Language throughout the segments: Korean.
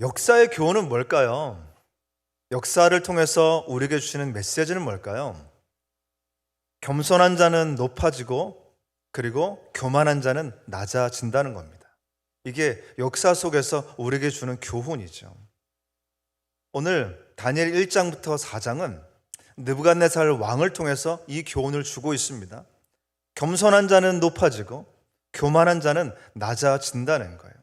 역사의 교훈은 뭘까요? 역사를 통해서 우리에게 주시는 메시지는 뭘까요? 겸손한 자는 높아지고 그리고 교만한 자는 낮아진다는 겁니다. 이게 역사 속에서 우리에게 주는 교훈이죠. 오늘 다니엘 1장부터 4장은 느부갓네살 왕을 통해서 이 교훈을 주고 있습니다. 겸손한 자는 높아지고 교만한 자는 낮아진다는 거예요.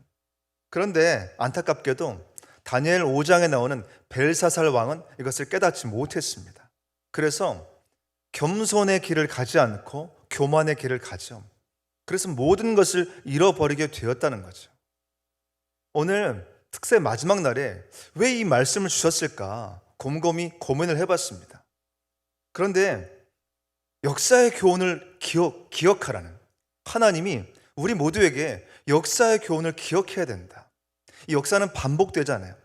그런데 안타깝게도 다니엘 5장에 나오는 벨사살 왕은 이것을 깨닫지 못했습니다. 그래서 겸손의 길을 가지 않고 교만의 길을 가죠. 그래서 모든 것을 잃어버리게 되었다는 거죠. 오늘 특세 마지막 날에 왜 이 말씀을 주셨을까 곰곰이 고민을 해봤습니다. 그런데 역사의 교훈을 기억, 기억하라는 하나님이 우리 모두에게 역사의 교훈을 기억해야 된다. 이 역사는 반복되잖아요.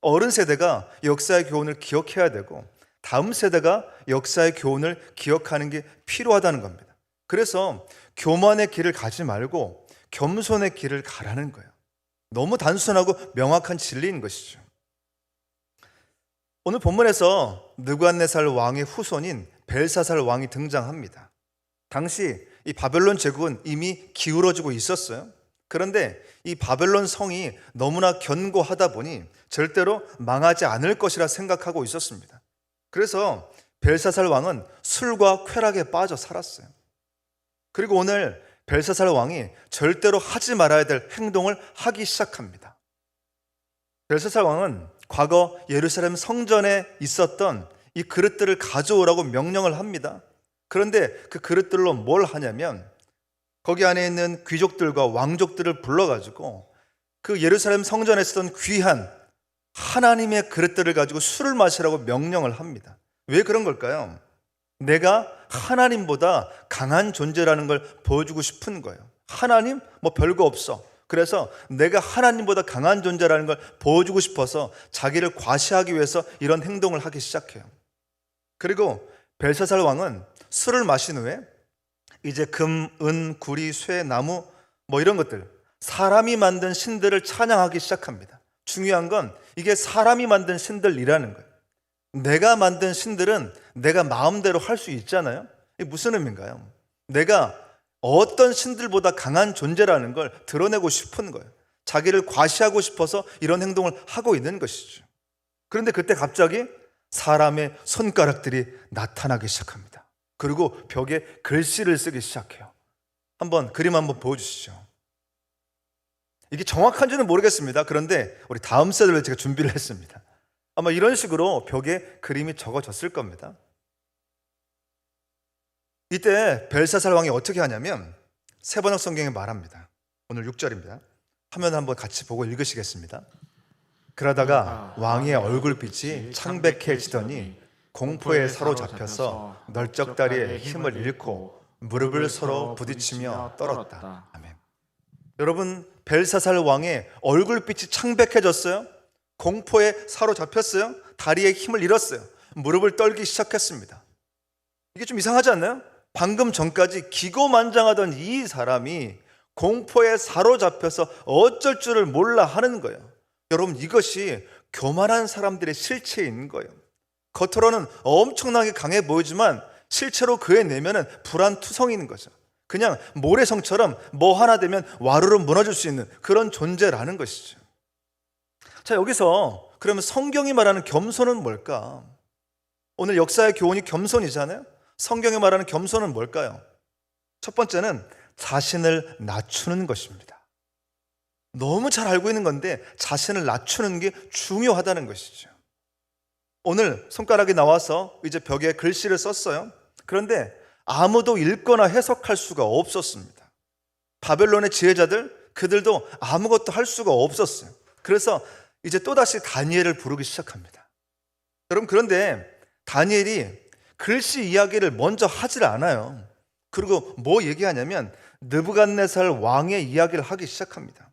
어른 세대가 역사의 교훈을 기억해야 되고 다음 세대가 역사의 교훈을 기억하는 게 필요하다는 겁니다. 그래서 교만의 길을 가지 말고 겸손의 길을 가라는 거예요. 너무 단순하고 명확한 진리인 것이죠. 오늘 본문에서 느부갓네살 왕의 후손인 벨사살 왕이 등장합니다. 당시 이 바벨론 제국은 이미 기울어지고 있었어요. 그런데 이 바벨론 성이 너무나 견고하다 보니 절대로 망하지 않을 것이라 생각하고 있었습니다. 그래서 벨사살 왕은 술과 쾌락에 빠져 살았어요. 그리고 오늘 벨사살 왕이 절대로 하지 말아야 될 행동을 하기 시작합니다. 벨사살 왕은 과거 예루살렘 성전에 있었던 이 그릇들을 가져오라고 명령을 합니다. 그런데 그 그릇들로 뭘 하냐면 거기 안에 있는 귀족들과 왕족들을 불러가지고 그 예루살렘 성전에 쓰던 귀한 하나님의 그릇들을 가지고 술을 마시라고 명령을 합니다. 왜 그런 걸까요? 내가 하나님보다 강한 존재라는 걸 보여주고 싶은 거예요. 하나님? 뭐 별거 없어. 그래서 내가 하나님보다 강한 존재라는 걸 보여주고 싶어서 자기를 과시하기 위해서 이런 행동을 하기 시작해요. 그리고 벨사살 왕은 술을 마신 후에 이제 금, 은, 구리, 쇠, 나무 뭐 이런 것들 사람이 만든 신들을 찬양하기 시작합니다. 중요한 건 이게 사람이 만든 신들이라는 거예요. 내가 만든 신들은 내가 마음대로 할 수 있잖아요. 이게 무슨 의미인가요? 내가 어떤 신들보다 강한 존재라는 걸 드러내고 싶은 거예요. 자기를 과시하고 싶어서 이런 행동을 하고 있는 것이죠. 그런데 그때 갑자기 사람의 손가락들이 나타나기 시작합니다. 그리고 벽에 글씨를 쓰기 시작해요. 한번 그림 한번 보여주시죠. 이게 정확한지는 모르겠습니다. 그런데 우리 다음 세대를 제가 준비를 했습니다. 아마 이런 식으로 벽에 그림이 적어졌을 겁니다. 이때 벨사살 왕이 어떻게 하냐면 세번역 성경에 말합니다. 오늘 6절입니다. 화면 한번 같이 보고 읽으시겠습니다. 그러다가 왕의 얼굴빛이 창백해지더니 공포에 사로잡혀서 널쩍다리에 힘을 잃고 무릎을 서로 부딪히며 떨었다. 아멘. 여러분 벨사살 왕의 얼굴빛이 창백해졌어요. 공포에 사로잡혔어요. 다리에 힘을 잃었어요. 무릎을 떨기 시작했습니다. 이게 좀 이상하지 않나요? 방금 전까지 기고만장하던 이 사람이 공포에 사로잡혀서 어쩔 줄을 몰라 하는 거예요. 여러분 이것이 교만한 사람들의 실체인 거예요. 겉으로는 엄청나게 강해 보이지만 실제로 그의 내면은 불안투성인 거죠. 그냥 모래성처럼 뭐 하나 되면 와르르 무너질 수 있는 그런 존재라는 것이죠. 자, 여기서 그러면 성경이 말하는 겸손은 뭘까? 오늘 역사의 교훈이 겸손이잖아요. 성경이 말하는 겸손은 뭘까요? 첫 번째는 자신을 낮추는 것입니다. 너무 잘 알고 있는 건데 자신을 낮추는 게 중요하다는 것이죠. 오늘 손가락이 나와서 이제 벽에 글씨를 썼어요. 그런데 아무도 읽거나 해석할 수가 없었습니다. 바벨론의 지혜자들 그들도 아무것도 할 수가 없었어요. 그래서 이제 또다시 다니엘을 부르기 시작합니다. 여러분 그런데 다니엘이 글씨 이야기를 먼저 하질 않아요. 그리고 뭐 얘기하냐면 느부갓네살 왕의 이야기를 하기 시작합니다.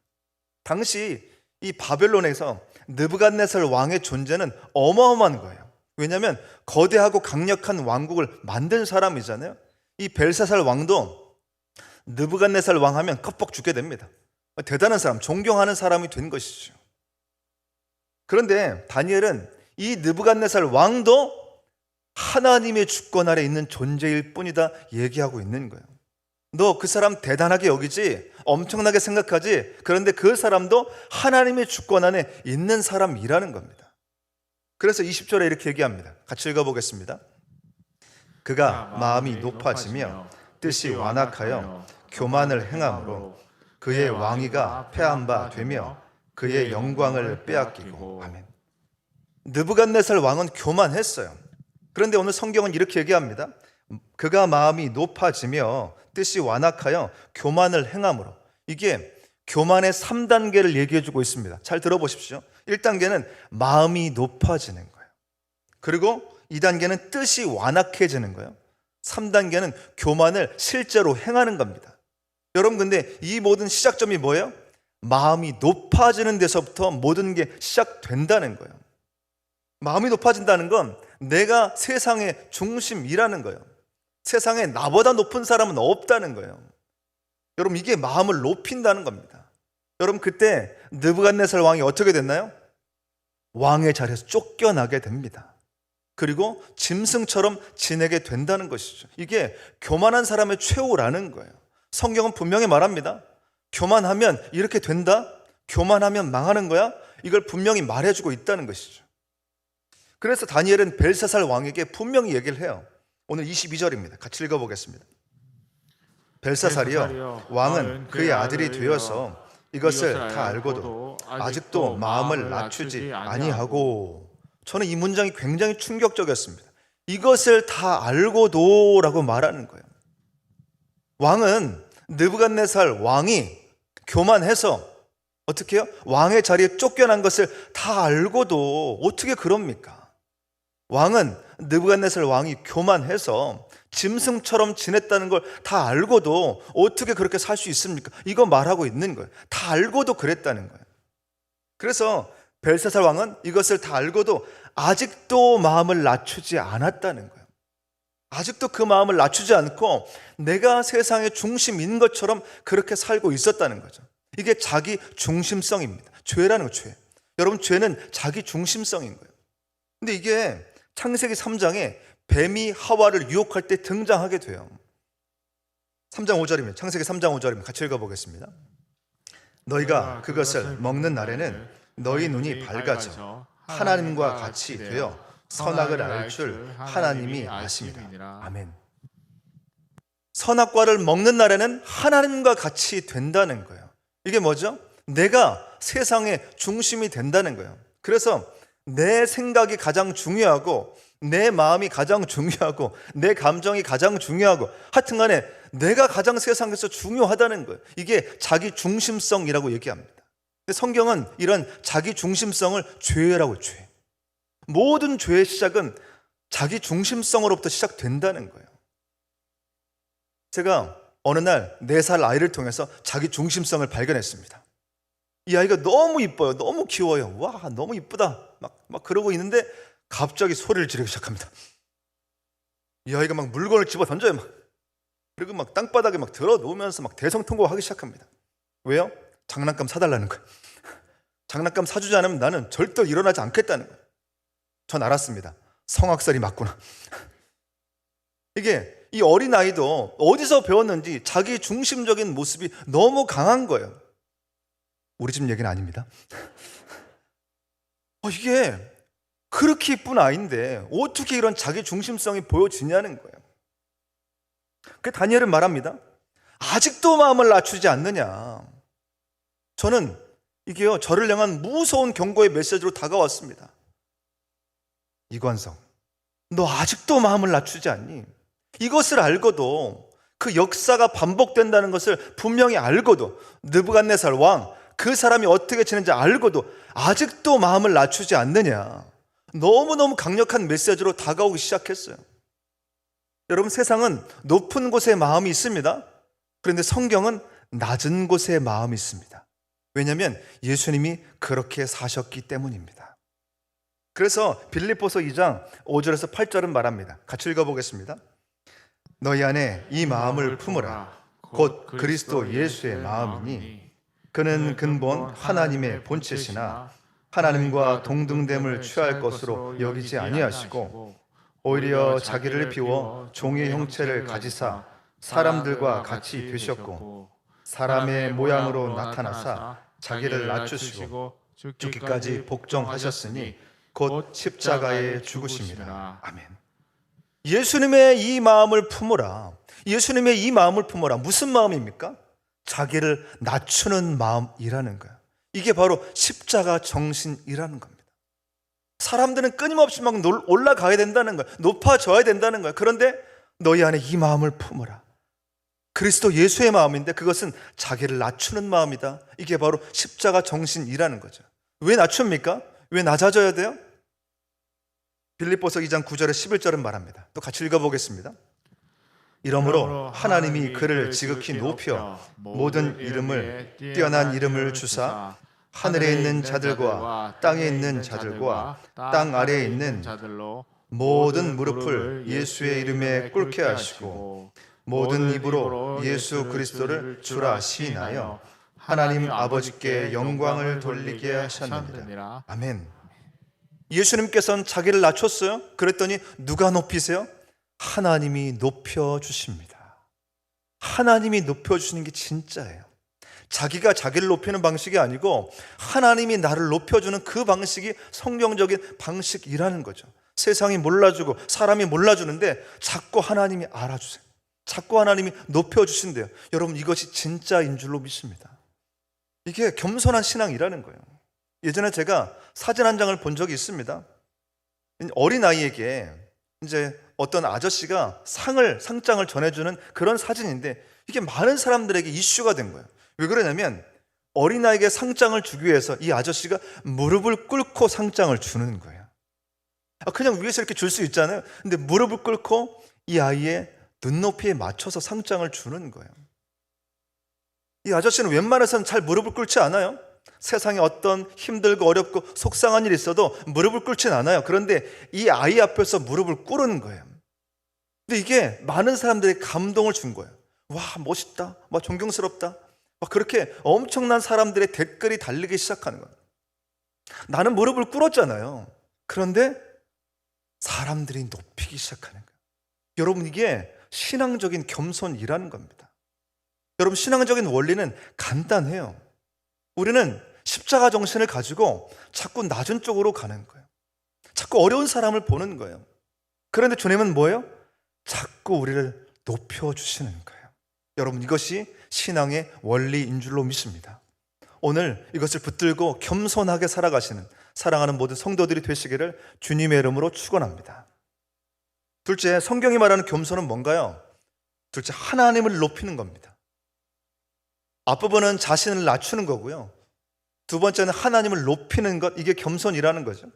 당시 이 바벨론에서 느부갓네살 왕의 존재는 어마어마한 거예요. 왜냐하면 거대하고 강력한 왕국을 만든 사람이잖아요. 이 벨사살 왕도 느부갓네살 왕 하면 컵뻑 죽게 됩니다. 대단한 사람, 존경하는 사람이 된 것이죠. 그런데 다니엘은 이 느부갓네살 왕도 하나님의 주권 아래 있는 존재일 뿐이다 얘기하고 있는 거예요. 너 그 사람 대단하게 여기지 엄청나게 생각하지 그런데 그 사람도 하나님의 주권 안에 있는 사람이라는 겁니다. 그래서 20절에 이렇게 얘기합니다. 같이 읽어보겠습니다. 그가 마음이 높아지며 뜻이 완악하여 교만을 행함으로 그의 왕위가 패한 바 되며 그의 영광을 빼앗기고 아멘. 느부갓네살 왕은 교만했어요. 그런데 오늘 성경은 이렇게 얘기합니다. 그가 마음이 높아지며 뜻이 완악하여 교만을 행함으로 이게 교만의 3단계를 얘기해 주고 있습니다. 잘 들어보십시오. 1단계는 마음이 높아지는 거예요. 그리고 2단계는 뜻이 완악해지는 거예요. 3단계는 교만을 실제로 행하는 겁니다. 여러분 근데 이 모든 시작점이 뭐예요? 마음이 높아지는 데서부터 모든 게 시작된다는 거예요. 마음이 높아진다는 건 내가 세상의 중심이라는 거예요. 세상에 나보다 높은 사람은 없다는 거예요. 여러분 이게 마음을 높인다는 겁니다. 여러분 그때 느부갓네살 왕이 어떻게 됐나요? 왕의 자리에서 쫓겨나게 됩니다. 그리고 짐승처럼 지내게 된다는 것이죠. 이게 교만한 사람의 최후라는 거예요. 성경은 분명히 말합니다. 교만하면 이렇게 된다? 교만하면 망하는 거야? 이걸 분명히 말해주고 있다는 것이죠. 그래서 다니엘은 벨사살 왕에게 분명히 얘기를 해요. 오늘 22절입니다. 같이 읽어보겠습니다. 벨사살이여 왕은 그의 아들이 되어서 이것을 다 알고도 아직도 마음을 낮추지 아니하고 저는 이 문장이 굉장히 충격적이었습니다. 이것을 다 알고도라고 말하는 거예요. 왕은 느부갓네살 왕이 교만해서 어떻게 해요? 왕의 자리에 쫓겨난 것을 다 알고도 어떻게 그럽니까? 왕은 느부갓네살 왕이 교만해서 짐승처럼 지냈다는 걸 다 알고도 어떻게 그렇게 살 수 있습니까? 이거 말하고 있는 거예요. 다 알고도 그랬다는 거예요. 그래서 벨사살 왕은 이것을 다 알고도 아직도 마음을 낮추지 않았다는 거예요. 아직도 그 마음을 낮추지 않고 내가 세상의 중심인 것처럼 그렇게 살고 있었다는 거죠. 이게 자기 중심성입니다. 죄라는 거 죄. 여러분 죄는 자기 중심성인 거예요. 근데 이게 창세기 3장에 뱀이 하와를 유혹할 때 등장하게 돼요. 3장 5절이면 창세기 3장 5절이면 같이 읽어 보겠습니다. 너희가 그것을 먹는 날에는 너희 눈이 밝아져 하나님과 같이 되어 선악을 알 줄 하나님이 아십니다. 아멘. 선악과를 먹는 날에는 하나님과 같이 된다는 거예요. 이게 뭐죠? 내가 세상의 중심이 된다는 거예요. 그래서 내 생각이 가장 중요하고 내 마음이 가장 중요하고 내 감정이 가장 중요하고 하여튼 간에 내가 가장 세상에서 중요하다는 거예요. 이게 자기 중심성이라고 얘기합니다. 성경은 이런 자기 중심성을 죄라고 죄. 모든 죄의 시작은 자기 중심성으로부터 시작된다는 거예요. 제가 어느 날네살 아이를 통해서 자기 중심성을 발견했습니다. 이 아이가 너무 이뻐요. 너무 귀여워요. 와, 너무 이쁘다. 막, 막 그러고 있는데 갑자기 소리를 지르기 시작합니다. 이 아이가 막 물건을 집어 던져요. 막. 그리고 막 땅바닥에 막 들어 놓으면서 막 대성통곡하기 시작합니다. 왜요? 장난감 사달라는 거예요. 장난감 사주지 않으면 나는 절대 일어나지 않겠다는 거예요. 전 알았습니다. 성악설이 맞구나. 이게 이 어린 아이도 어디서 배웠는지 자기 중심적인 모습이 너무 강한 거예요. 우리 집 얘기는 아닙니다. 어, 이게 그렇게 이쁜 아이인데 어떻게 이런 자기 중심성이 보여지냐는 거예요. 그 다니엘은 말합니다. 아직도 마음을 낮추지 않느냐. 저는 이게요, 저를 향한 무서운 경고의 메시지로 다가왔습니다. 이관성, 너 아직도 마음을 낮추지 않니? 이것을 알고도 그 역사가 반복된다는 것을 분명히 알고도 느부갓네살 왕, 그 사람이 어떻게 지는지 알고도 아직도 마음을 낮추지 않느냐. 너무너무 강력한 메시지로 다가오기 시작했어요. 여러분, 세상은 높은 곳에 마음이 있습니다. 그런데 성경은 낮은 곳에 마음이 있습니다. 왜냐하면 예수님이 그렇게 사셨기 때문입니다. 그래서 빌립보서 2장 5절에서 8절은 말합니다. 같이 읽어보겠습니다. 너희 안에 이 마음을 품으라. 곧 그리스도 예수의 마음이니 그는 근본 하나님의 본체시나 하나님과 동등됨을 취할 것으로 여기지 아니하시고 오히려 자기를 비워 종의 형체를 가지사 사람들과 같이 되셨고 사람의 모양으로 나타나사 자기를 낮추시고 죽기까지 복종하셨으니 곧 십자가에 죽으심이라. 아멘. 예수님의 이 마음을 품어라. 예수님의 이 마음을 품어라. 무슨 마음입니까? 자기를 낮추는 마음이라는 거야. 이게 바로 십자가 정신이라는 겁니다. 사람들은 끊임없이 막 놀- 올라가야 된다는 거야. 높아져야 된다는 거야. 그런데 너희 안에 이 마음을 품어라. 그리스도 예수의 마음인데 그것은 자기를 낮추는 마음이다. 이게 바로 십자가 정신이라는 거죠. 왜 낮춥니까? 왜 낮아져야 돼요? 빌립보서 2장 9절에 11절은 말합니다. 또 같이 읽어보겠습니다. 이러므로 하나님이 그를 지극히 높여 모든 이름을 뛰어난 이름을 주사 하늘에 있는 자들과 땅에 있는 자들과 땅 아래에 있는 자들로 모든 무릎을 예수의 이름에 꿇게 하시고 모든 입으로 예수 그리스도를 주라 시인하여 하나님 아버지께 영광을 돌리게 하셨느니라. 아멘. 예수님께서는 자기를 낮췄어요. 그랬더니 누가 높이세요? 하나님이 높여 주십니다. 하나님이 높여 주시는 게 진짜예요. 자기가 자기를 높이는 방식이 아니고 하나님이 나를 높여 주는 그 방식이 성경적인 방식이라는 거죠. 세상이 몰라주고 사람이 몰라주는데 자꾸 하나님이 알아주세요. 자꾸 하나님이 높여 주신대요. 여러분 이것이 진짜인 줄로 믿습니다. 이게 겸손한 신앙이라는 거예요. 예전에 제가 사진 한 장을 본 적이 있습니다. 어린 아이에게 이제 어떤 아저씨가 상을 상장을 전해주는 그런 사진인데 이게 많은 사람들에게 이슈가 된 거예요. 왜 그러냐면 어린 아이에게 상장을 주기 위해서 이 아저씨가 무릎을 꿇고 상장을 주는 거예요. 아, 그냥 위에서 이렇게 줄 수 있잖아요. 근데 무릎을 꿇고 이 아이의 눈높이에 맞춰서 상장을 주는 거예요. 이 아저씨는 웬만해서는 잘 무릎을 꿇지 않아요. 세상에 어떤 힘들고 어렵고 속상한 일이 있어도 무릎을 꿇진 않아요. 그런데 이 아이 앞에서 무릎을 꿇은 거예요. 근데 이게 많은 사람들이 감동을 준 거예요. 와, 멋있다. 막 존경스럽다. 막 그렇게 엄청난 사람들의 댓글이 달리기 시작하는 거예요. 나는 무릎을 꿇었잖아요. 그런데 사람들이 높이기 시작하는 거예요. 여러분, 이게 신앙적인 겸손이라는 겁니다. 여러분, 신앙적인 원리는 간단해요. 우리는 십자가 정신을 가지고 자꾸 낮은 쪽으로 가는 거예요. 자꾸 어려운 사람을 보는 거예요. 그런데 주님은 뭐예요? 자꾸 우리를 높여주시는 거예요. 여러분, 이것이 신앙의 원리인 줄로 믿습니다. 오늘 이것을 붙들고 겸손하게 살아가시는 사랑하는 모든 성도들이 되시기를 주님의 이름으로 축원합니다. 둘째, 성경이 말하는 겸손은 뭔가요? 둘째, 하나님을 높이는 겁니다. 앞부분은 자신을 낮추는 거고요. 두 번째는 하나님을 높이는 것, 이게 겸손이라는 거죠.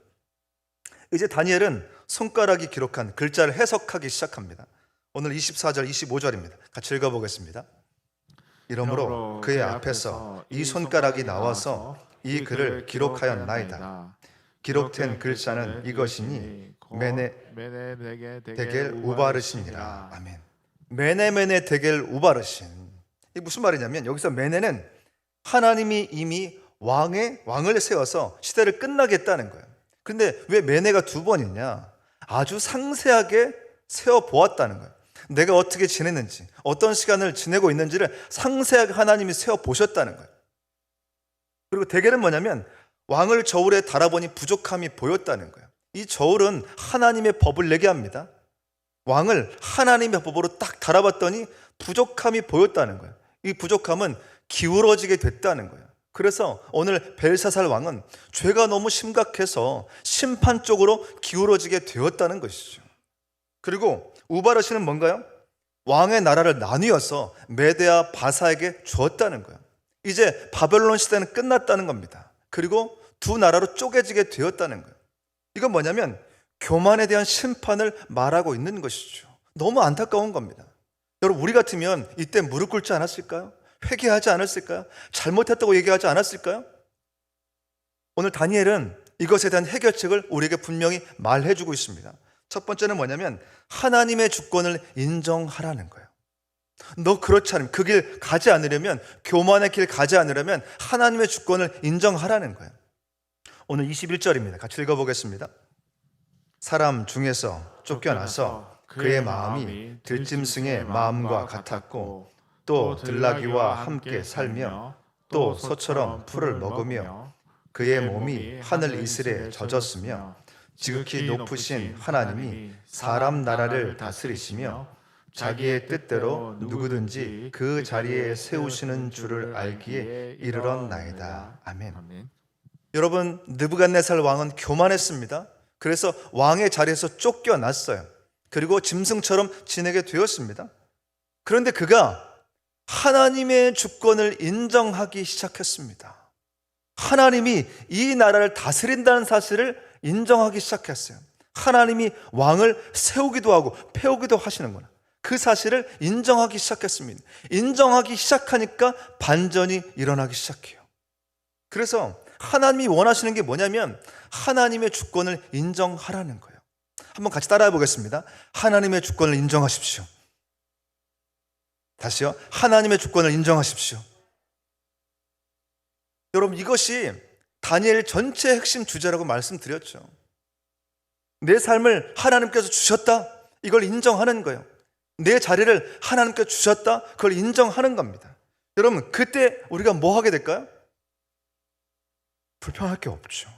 이제 다니엘은 손가락이 기록한 글자를 해석하기 시작합니다. 오늘 24절, 25절입니다. 같이 읽어보겠습니다. 이러므로 그의 앞에서 이 손가락이 나와서 이 글을 기록하였나이다. 기록된 글자는 이것이니 메네 데겔 우바르신이라. 아멘. 메네 메네 데겔 우바르신. 이게 무슨 말이냐면 여기서 메네는 하나님이 이미 왕의 왕을 세워서 시대를 끝나겠다는 거예요. 근데 왜 메네가 두번 있냐? 아주 상세하게 세워 보았다는 거예요. 내가 어떻게 지냈는지, 어떤 시간을 지내고 있는지를 상세하게 하나님이 세워 보셨다는 거예요. 그리고 대개는 뭐냐면 왕을 저울에 달아보니 부족함이 보였다는 거예요. 이 저울은 하나님의 법을 내게 합니다. 왕을 하나님의 법으로 딱 달아봤더니 부족함이 보였다는 거예요. 이 부족함은 기울어지게 됐다는 거예요. 그래서 오늘 벨사살 왕은 죄가 너무 심각해서 심판 쪽으로 기울어지게 되었다는 것이죠. 그리고 우바르시는 뭔가요? 왕의 나라를 나뉘어서 메데아 바사에게 주었다는 거예요. 이제 바벨론 시대는 끝났다는 겁니다. 그리고 두 나라로 쪼개지게 되었다는 거예요. 이건 뭐냐면 교만에 대한 심판을 말하고 있는 것이죠. 너무 안타까운 겁니다. 여러분 우리 같으면 이때 무릎 꿇지 않았을까요? 회개하지 않았을까요? 잘못했다고 얘기하지 않았을까요? 오늘 다니엘은 이것에 대한 해결책을 우리에게 분명히 말해주고 있습니다. 첫 번째는 뭐냐면 하나님의 주권을 인정하라는 거예요. 너 그렇지 않으면 그 길 가지 않으려면 교만의 길 가지 않으려면 하나님의 주권을 인정하라는 거예요. 오늘 21절입니다. 같이 읽어보겠습니다. 사람 중에서 쫓겨나서 그의 마음이 들짐승의 마음과 같았고 또 들나귀와 함께 살며 또 소처럼 풀을 먹으며 그의 몸이 하늘 이슬에 젖었으며 지극히 높으신 하나님이 사람 나라를 다스리시며 자기의 뜻대로 누구든지 그 자리에 세우시는 줄을 알기에 이르렀나이다. 아멘. 아멘. 여러분 느부갓네살 왕은 교만했습니다. 그래서 왕의 자리에서 쫓겨났어요. 그리고 짐승처럼 지내게 되었습니다. 그런데 그가 하나님의 주권을 인정하기 시작했습니다. 하나님이 이 나라를 다스린다는 사실을 인정하기 시작했어요. 하나님이 왕을 세우기도 하고 패우기도 하시는구나. 그 사실을 인정하기 시작했습니다. 인정하기 시작하니까 반전이 일어나기 시작해요. 그래서 하나님이 원하시는 게 뭐냐면 하나님의 주권을 인정하라는 거예요. 한번 같이 따라해 보겠습니다. 하나님의 주권을 인정하십시오. 다시요. 하나님의 주권을 인정하십시오. 여러분 이것이 다니엘 전체 핵심 주제라고 말씀드렸죠. 내 삶을 하나님께서 주셨다. 이걸 인정하는 거예요. 내 자리를 하나님께 주셨다. 그걸 인정하는 겁니다. 여러분 그때 우리가 뭐 하게 될까요? 불평할 게 없죠.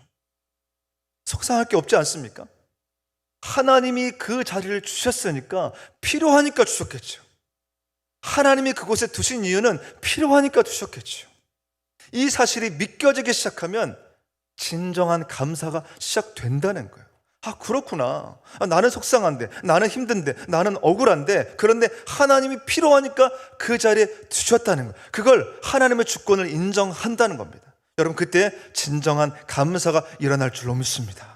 속상할 게 없지 않습니까? 하나님이 그 자리를 주셨으니까 필요하니까 주셨겠죠. 하나님이 그곳에 두신 이유는 필요하니까 두셨겠죠. 이 사실이 믿겨지기 시작하면 진정한 감사가 시작된다는 거예요. 아, 그렇구나. 아, 나는 속상한데, 나는 힘든데, 나는 억울한데, 그런데 하나님이 필요하니까 그 자리에 두셨다는 거예요. 그걸 하나님의 주권을 인정한다는 겁니다. 여러분, 그때 진정한 감사가 일어날 줄로 믿습니다.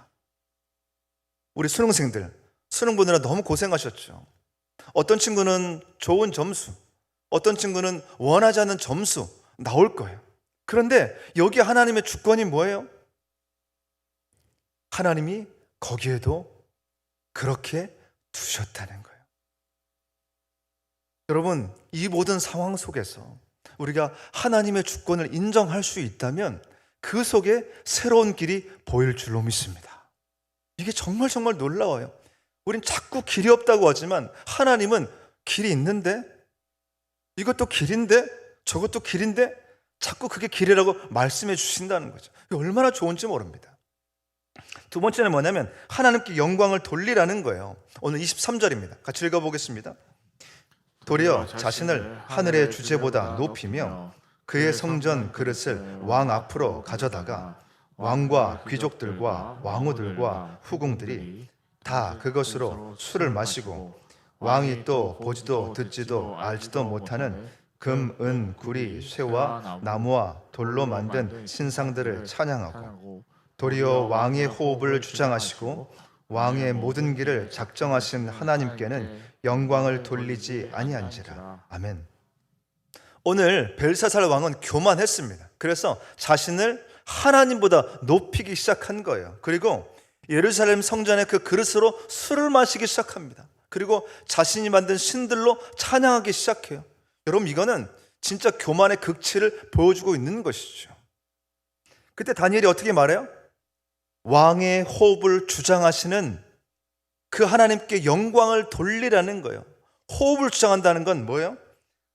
우리 수능생들, 수능 보느라 너무 고생하셨죠. 어떤 친구는 좋은 점수, 어떤 친구는 원하지 않는 점수 나올 거예요. 그런데 여기 하나님의 주권이 뭐예요? 하나님이 거기에도 그렇게 두셨다는 거예요. 여러분, 이 모든 상황 속에서 우리가 하나님의 주권을 인정할 수 있다면 그 속에 새로운 길이 보일 줄로 믿습니다. 이게 정말 정말 놀라워요. 우린 자꾸 길이 없다고 하지만 하나님은 길이 있는데 이것도 길인데 저것도 길인데 자꾸 그게 길이라고 말씀해 주신다는 거죠. 얼마나 좋은지 모릅니다. 두 번째는 뭐냐면 하나님께 영광을 돌리라는 거예요. 오늘 23절입니다. 같이 읽어보겠습니다. 도리어 자신을 하늘의 주제보다 높이며 그의 성전 그릇을 왕 앞으로 가져다가 왕과 귀족들과 왕후들과 후궁들이 다 그것으로 술을 마시고 왕이 또 보지도 듣지도 알지도 못하는 금, 은, 구리, 쇠와 나무와 돌로 만든 신상들을 찬양하고 도리어 왕의 호흡을 주장하시고 왕의 모든 길을 작정하신 하나님께는 영광을 돌리지 아니한지라. 아멘. 오늘 벨사살 왕은 교만했습니다. 그래서 자신을 하나님보다 높이기 시작한 거예요. 그리고 예루살렘 성전의 그 그릇으로 술을 마시기 시작합니다. 그리고 자신이 만든 신들로 찬양하기 시작해요. 여러분 이거는 진짜 교만의 극치를 보여주고 있는 것이죠. 그때 다니엘이 어떻게 말해요? 왕의 호흡을 주장하시는 그 하나님께 영광을 돌리라는 거예요. 호흡을 주장한다는 건 뭐예요?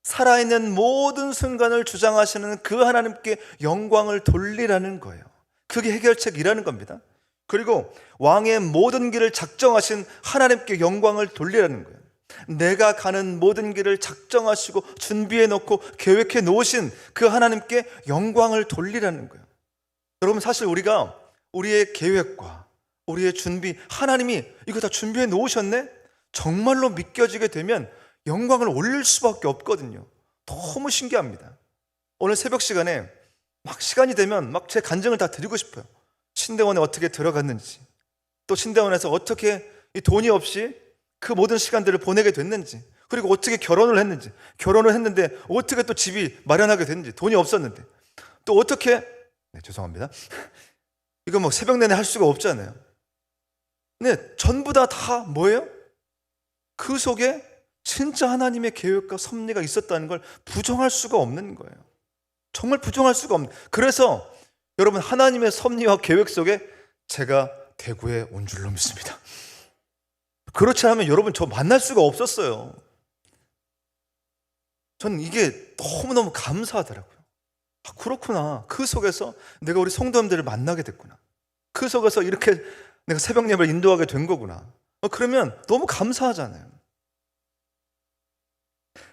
살아있는 모든 순간을 주장하시는 그 하나님께 영광을 돌리라는 거예요. 그게 해결책이라는 겁니다. 그리고 왕의 모든 길을 작정하신 하나님께 영광을 돌리라는 거예요. 내가 가는 모든 길을 작정하시고 준비해 놓고 계획해 놓으신 그 하나님께 영광을 돌리라는 거예요. 여러분 사실 우리가 우리의 계획과 우리의 준비 하나님이 이거 다 준비해 놓으셨네? 정말로 믿겨지게 되면 영광을 올릴 수밖에 없거든요. 너무 신기합니다. 오늘 새벽 시간에 막 시간이 되면 막 제 간증을 다 드리고 싶어요. 신대원에 어떻게 들어갔는지, 또 신대원에서 어떻게 이 돈이 없이 그 모든 시간들을 보내게 됐는지, 그리고 어떻게 결혼을 했는지, 결혼을 했는데 어떻게 또 집이 마련하게 됐는지, 돈이 없었는데, 또 어떻게, 네, 죄송합니다. 이거 뭐 새벽 내내 할 수가 없잖아요. 네, 전부 다 다 뭐예요? 그 속에 진짜 하나님의 계획과 섭리가 있었다는 걸 부정할 수가 없는 거예요. 정말 부정할 수가 없는. 그래서 여러분 하나님의 섭리와 계획 속에 제가 대구에 온 줄로 믿습니다. 그렇지 않으면 여러분 저 만날 수가 없었어요. 저는 이게 너무너무 감사하더라고요. 아, 그렇구나. 그 속에서 내가 우리 성도님들을 만나게 됐구나. 그 속에서 이렇게 내가 새벽 예배를 인도하게 된 거구나. 어, 그러면 너무 감사하잖아요.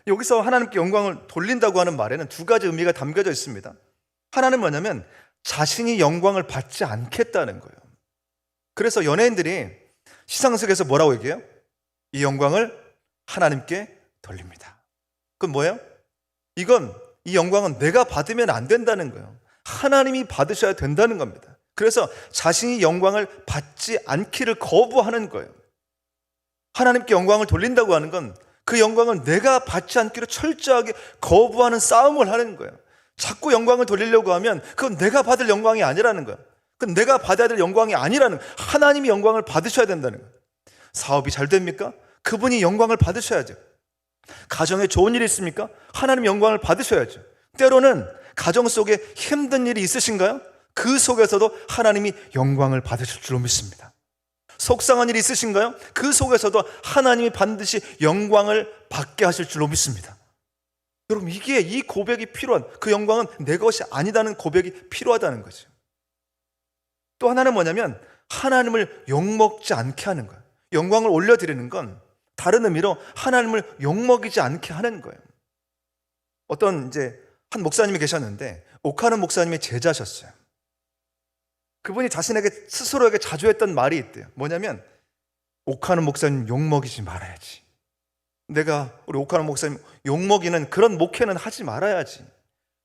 여기서 하나님께 영광을 돌린다고 하는 말에는 두 가지 의미가 담겨져 있습니다. 하나는 뭐냐면 자신이 영광을 받지 않겠다는 거예요. 그래서 연예인들이 시상식에서 뭐라고 얘기해요? 이 영광을 하나님께 돌립니다. 그건 뭐예요? 이건 이 영광은 내가 받으면 안 된다는 거예요. 하나님이 받으셔야 된다는 겁니다. 그래서 자신이 영광을 받지 않기를 거부하는 거예요. 하나님께 영광을 돌린다고 하는 건 그 영광을 내가 받지 않기로 철저하게 거부하는 싸움을 하는 거예요. 자꾸 영광을 돌리려고 하면 그건 내가 받을 영광이 아니라는 거예요. 그건 내가 받아야 될 영광이 아니라는 거예요. 하나님이 영광을 받으셔야 된다는 거예요. 사업이 잘 됩니까? 그분이 영광을 받으셔야죠. 가정에 좋은 일이 있습니까? 하나님 영광을 받으셔야죠. 때로는 가정 속에 힘든 일이 있으신가요? 그 속에서도 하나님이 영광을 받으실 줄로 믿습니다. 속상한 일이 있으신가요? 그 속에서도 하나님이 반드시 영광을 받게 하실 줄로 믿습니다. 여러분, 이게 이 고백이 필요한, 그 영광은 내 것이 아니다는 고백이 필요하다는 거죠. 또 하나는 뭐냐면, 하나님을 욕먹지 않게 하는 거예요. 영광을 올려드리는 건 다른 의미로 하나님을 욕먹이지 않게 하는 거예요. 어떤 이제 한 목사님이 계셨는데, 옥하는 목사님의 제자셨어요. 그분이 자신에게 스스로에게 자주 했던 말이 있대요. 뭐냐면 옥하는 목사님 욕 먹이지 말아야지. 내가 우리 옥하는 목사님 욕 먹이는 그런 목회는 하지 말아야지.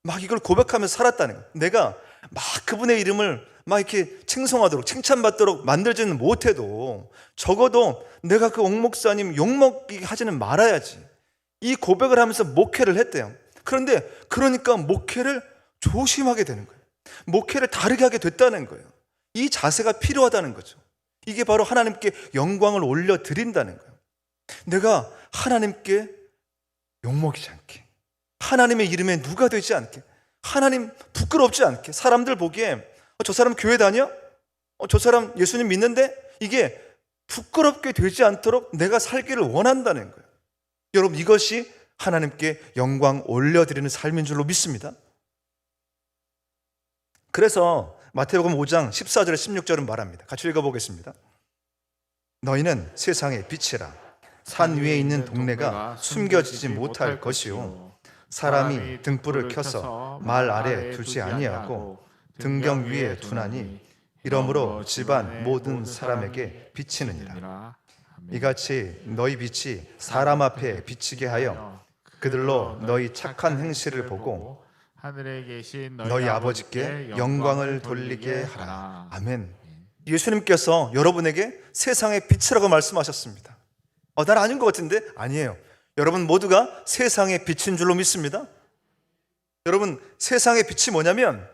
막 이걸 고백하면서 살았다는 거예요. 내가 막 그분의 이름을 막 이렇게 칭송하도록 칭찬받도록 만들지는 못해도 적어도 내가 그 옥 목사님 욕 먹이게 하지는 말아야지. 이 고백을 하면서 목회를 했대요. 그런데 그러니까 목회를 조심하게 되는 거예요. 목회를 다르게 하게 됐다는 거예요. 이 자세가 필요하다는 거죠. 이게 바로 하나님께 영광을 올려 드린다는 거예요. 내가 하나님께 욕먹이지 않게, 하나님의 이름에 누가 되지 않게, 하나님 부끄럽지 않게, 사람들 보기에 어, 저 사람 교회 다녀? 어, 저 사람 예수님 믿는데 이게 부끄럽게 되지 않도록 내가 살기를 원한다는 거예요. 여러분 이것이 하나님께 영광 올려드리는 삶인 줄로 믿습니다. 그래서 마태복음 5장 14절에 16절은 말합니다. 같이 읽어보겠습니다. 너희는 세상의 빛이라 산 위에 있는 동네가 숨겨지지 못할 것이요 사람이 등불을 켜서 말 아래 두지 아니하고 등경 위에 두나니 이러므로 집안 모든 사람에게 비치느니라 이같이 너희 빛이 사람 앞에 비치게 하여 그들로 너희 착한 행실을 보고 하늘에 계신 너희, 너희 아버지께 영광을 돌리게 하라. 아멘. 예수님께서 여러분에게 세상의 빛이라고 말씀하셨습니다. 어, 난 아닌 것 같은데? 아니에요. 여러분 모두가 세상의 빛인 줄로 믿습니다. 여러분, 세상의 빛이 뭐냐면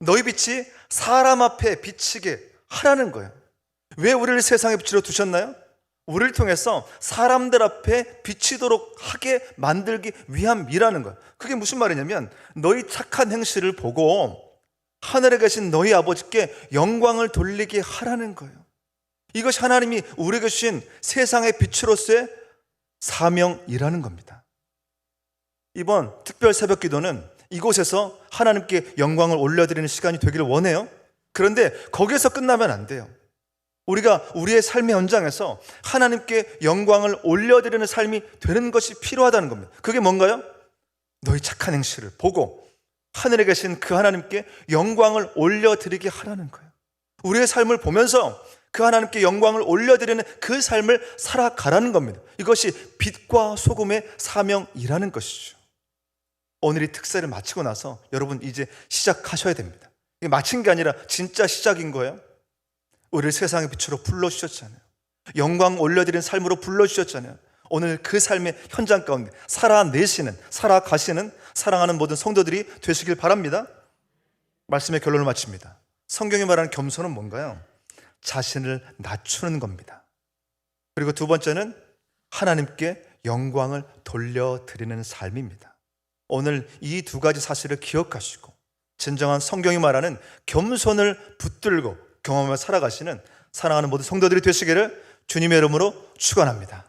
너희 빛이 사람 앞에 비치게 하라는 거예요. 왜 우리를 세상의 빛으로 두셨나요? 우리를 통해서 사람들 앞에 비치도록 하게 만들기 위함이라는 거예요. 그게 무슨 말이냐면 너희 착한 행실을 보고 하늘에 계신 너희 아버지께 영광을 돌리게 하라는 거예요. 이것이 하나님이 우리에게 주신 세상의 빛으로서의 사명이라는 겁니다. 이번 특별 새벽 기도는 이곳에서 하나님께 영광을 올려드리는 시간이 되기를 원해요. 그런데 거기에서 끝나면 안 돼요. 우리가 우리의 삶의 현장에서 하나님께 영광을 올려드리는 삶이 되는 것이 필요하다는 겁니다. 그게 뭔가요? 너희 착한 행실을 보고 하늘에 계신 그 하나님께 영광을 올려드리게 하라는 거예요. 우리의 삶을 보면서 그 하나님께 영광을 올려드리는 그 삶을 살아가라는 겁니다. 이것이 빛과 소금의 사명이라는 것이죠. 오늘 이 특사를 마치고 나서 여러분 이제 시작하셔야 됩니다. 이게 마친 게 아니라 진짜 시작인 거예요. 우리를 세상의 빛으로 불러주셨잖아요. 영광 올려드린 삶으로 불러주셨잖아요. 오늘 그 삶의 현장 가운데 살아내시는, 살아가시는 사랑하는 모든 성도들이 되시길 바랍니다. 말씀의 결론을 마칩니다. 성경이 말하는 겸손은 뭔가요? 자신을 낮추는 겁니다. 그리고 두 번째는 하나님께 영광을 돌려드리는 삶입니다. 오늘 이 두 가지 사실을 기억하시고 진정한 성경이 말하는 겸손을 붙들고 경험하며 살아가시는 사랑하는 모든 성도들이 되시기를 주님의 이름으로 축원합니다.